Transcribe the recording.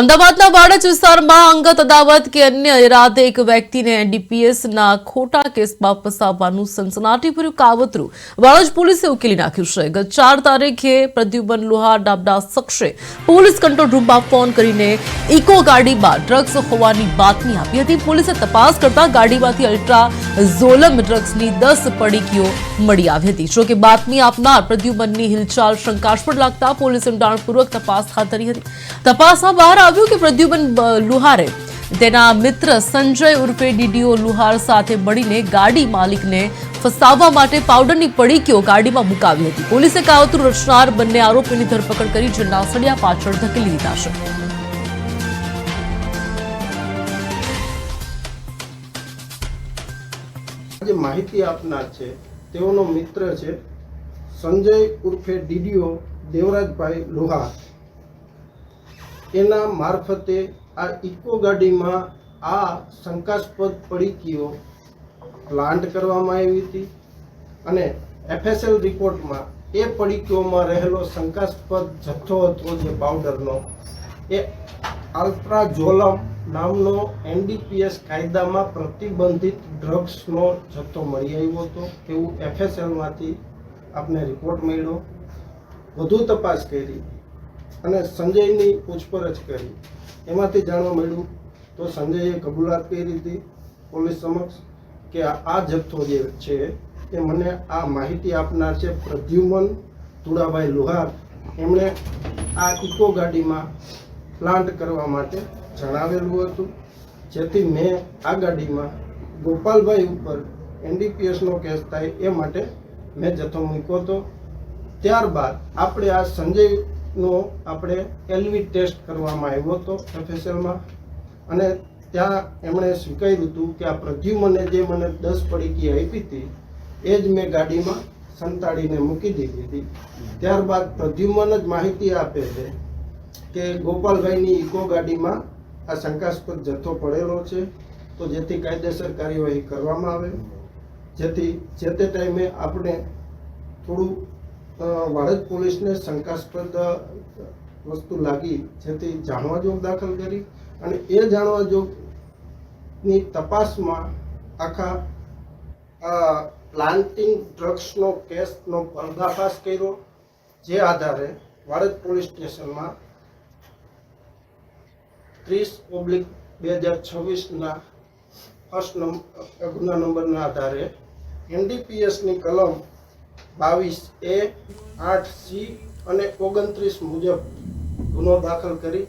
અમદાવાદના વાડજ વિસ્તારમાં અંગત અદાવત કે અન્ય ઇરાદે એક વ્યક્તિને એનડીપીએસના ખોટા કેસમાં ફસાવવાનું સનસનાટીભર્યું કાવતરું વાડજ પોલીસે ઉકેલી નાખ્યું છે. ગત ચાર તારીખે પ્રદ્યુમન લોહાર ડાબડા શખ્સે પોલીસ કંટ્રોલ રૂમમાં ફોન કરીને ઇકો ગાડીમાં ડ્રગ્સ હોવાની બાતમી આપી હતી. પોલીસે તપાસ કરતા ગાડીમાંથી અલ્ટ્રા ઝોલમ ડ્રગ્સની દસ પડીકીઓ મળી આવી હતી. જોકે બાતમી આપનાર પ્રદ્યુમનની હિલચાલ શંકાસ્પદ લાગતા પોલીસે ઊંડાણપૂર્વક તપાસ હાથ ધરી હતી. તપાસમાં બહાર આવ્યું કે પ્રદ્યુમન લુહારે તેના મિત્ર સંજય ઉર્ફે ડીડીઓ લુહાર સાથે મળીને ગાડી માલિકને ફસાવવા માટે પાવડરની પડીકીઓ ગાડીમાં મુકાવી હતી. પોલીસે કાવતરું રચનાર બંને આરોપીની ધરપકડ કરી જેલના સળિયા પાછળ ધકેલી દીધા છે. જે માહિતી આપનાર છે, તેઓનો મિત્ર છે સંજય ઉર્ફે ડીડીઓ દેવરાજભાઈ લોહાર. એના મારફતે આ ઇકો ગાડીમાં આ શંકાસ્પદ પડીકીઓ પ્લાન્ટ કરવામાં આવી હતી અને એફએસએલ રિપોર્ટમાં એ પડીકીઓમાં રહેલો શંકાસ્પદ જથ્થો હતો જે પાવડરનો, એ અલ્ટ્રાઝોલમ નામનો એનડીપીએસ કાયદામાં પ્રતિબંધિત ડ્રગ્સનો જથ્થો મળી આવ્યો હતો. એવું એફએસએલમાંથી આપને રિપોર્ટ મળ્યો. વધુ તપાસ કરી. અને સંજયની પૂછપરછ કરી. એમાંથી જાણવા મળ્યું તો સંજયે કબૂલાત કરી હતી પોલીસ સમક્ષ કે આ જથ્થો જે છે એ મને આ માહિતી આપનાર છે પ્રદ્યુમન તુડાભાઈ લુહાર. એમણે આ ઇકો ગાડીમાં પ્લાન્ટ કરવા માટે જણાવેલું હતું, જેથી મેં આ ગાડીમાં ગોપાલભાઈ ઉપર એનડીપીએસનો કેસ થાય એ માટે મેં જથ્થો મૂક્યો હતો. ત્યારબાદ આપણે આ સંજયનો આપણે એલવી ટેસ્ટ કરવામાં આવ્યો હતો એફએસએલમાં અને ત્યાં એમણે સ્વીકાર્યું હતું કે આ પ્રદ્યુમને જે મને દસ પડીકી આપી હતી, એ જ મેં ગાડીમાં સંતાડીને મૂકી દીધી હતી. ત્યારબાદ પ્રદ્યુમન જ માહિતી આપે છે કે ગોપાલભાઈની ઇકો ગાડીમાં આ શંકાસ્પદ જથ્થો પડેલો છે. તો જેથી કાયદેસર કાર્યવાહી કરવામાં આવે. જેથી જે તે ટાઈમે આપણે થોડું વાડજ પોલીસને શંકાસ્પદ વસ્તુ લાગી, જેથી જાણવા જોગ દાખલ કરી અને એ જાણવા જોગની તપાસમાં આખા પ્લાન્ટિંગ ડ્રગ્સનો કેસનો પર્દાફાશ કર્યો, જે આધારે વાડજ પોલીસ સ્ટેશનમાં ત્રીસ ઓબ્લિક બે હજાર છવ્વીસના ફર્સ્ટ નંબર ગુના નંબરના આધારે એનડીપીએસની કલમ બાવીસ એ આઠ સી અને ઓગણત્રીસ મુજબ ગુનો દાખલ કરી